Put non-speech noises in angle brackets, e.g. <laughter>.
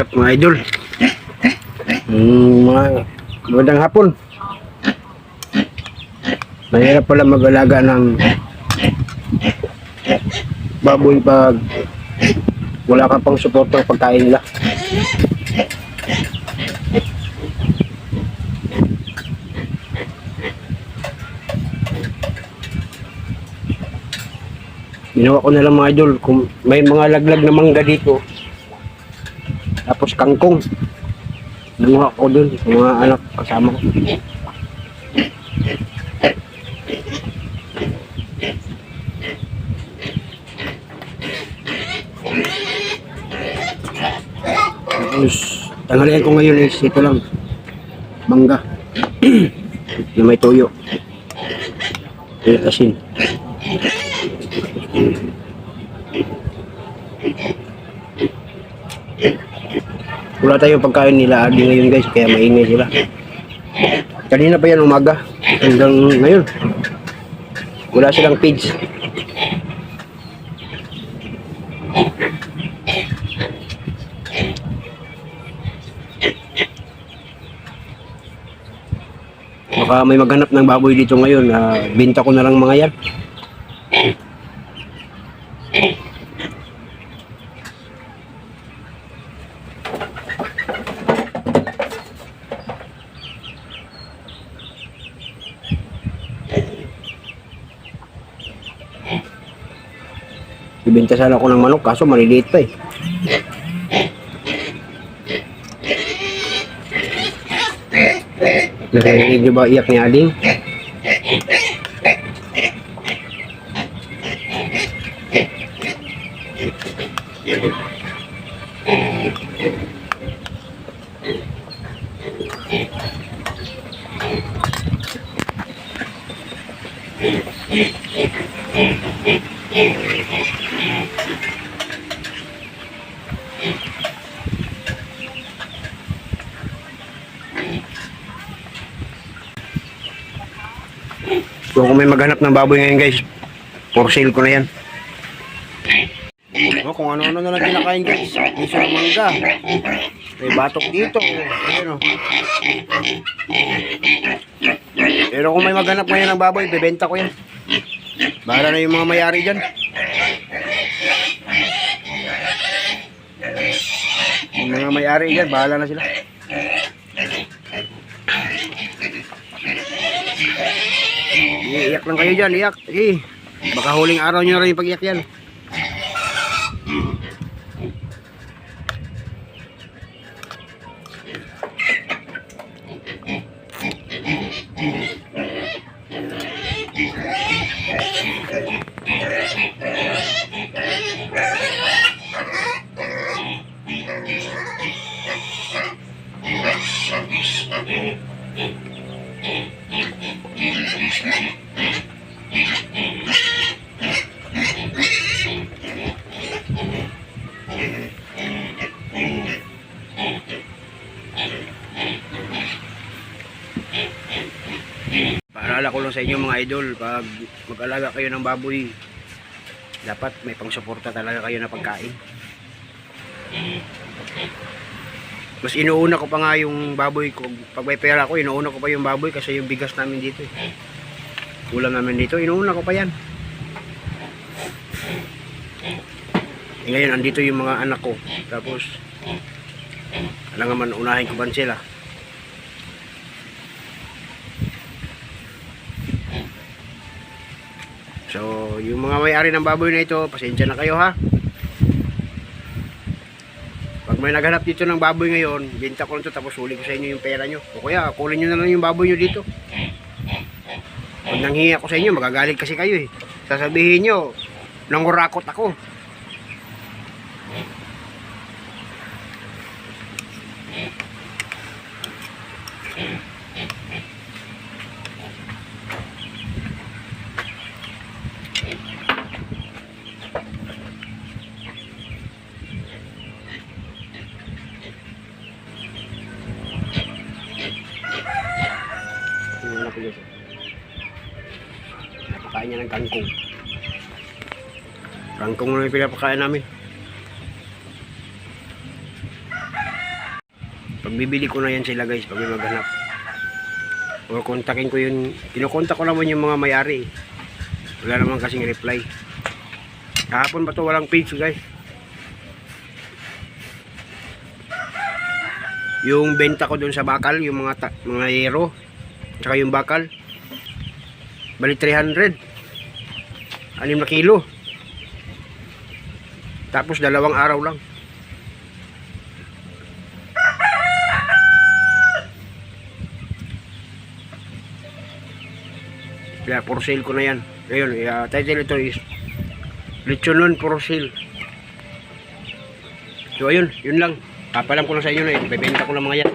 Up mga idol? Mm, mga magandang hapon. Mahirap pala mag-alaga ng baboy pag wala ka pang support ng pagkain nila. Ginawa ko na lang mga idol, kung may mga laglag na mangga dito, tapos kangkong. Nanguha ko dun, mga anak kasama ko. Tapos, tanghalian ko ngayon is ito lang. Mangga. <clears throat> yung may toyo. Yung asin. Wala tayong pagkain nila adi ngayon guys, kaya maingay sila. Kanina pa yan umaga, hanggang ngayon. Wala silang feeds. Baka may maghanap ng baboy dito ngayon, ah, binta ko na lang mga yan. Ibenta sana ako ng manok, kaso maliliit pa eh. Narinig niyo ba iyak ni Ading? So kung may maghanap ng baboy ngayon guys, for sale ko na yan. Oh, kung ano-ano na lang kinakain guys. Ng mangga. May batok dito. Ayun, oh. Pero kung may maghanap ngayon ng baboy, bebenta ko yan. Bahala na yung mga mayari dyan. Yung mga mayari dyan, bahala na sila. Iiyak lang kayo dyan, iyak. Eh, baka huling araw nyo na rin yung pag-iyak yan. Paalala ko lang sa inyo mga idol, pag mag-alaga kayo ng baboy, dapat may pangsuporta talaga kayo na pagkain. Mas inuuna ko pa nga yung baboy ko. Pag may pera ko, inuuna ko pa yung baboy kasi yung bigas namin dito. eh. Ulam namin dito, inuuna ko pa yan. Eh, ngayon, andito yung mga anak ko. Tapos, alam nga man, unahin ko ba sila. So, yung mga may-ari ng baboy na ito, pasensya na kayo ha. Pag may naghanap dito ng baboy ngayon, binta ko lang ito tapos huli ko sa inyo yung pera nyo. O kaya, kunin nyo na lang yung baboy nyo dito. Pag nanghingi ako sa inyo, magagalit kasi kayo eh. Sasabihin nyo, nangurakot ako. Yung anak ko dito. Napakain niya ng kangkong. Kangkong na yung pinapakain namin. Pagbibili ko na yan sila guys, pag may maghanap. O kontakin ko yun, kinukontak ko naman yung mga may-ari. Wala naman kasing reply. Kahapon pa to walang page guys. Yung benta ko doon sa bakal, yung mga mga yero, tsaka yung bakal. Bali 300. Anim na kilo. Tapos dalawang araw lang. Kaya for sale ko na yan. Ngayon, uh, title ito is Lechonon for sale. So ayun, yun lang. Papalam ko lang sa inyo na. Bebenta ko lang mga yan.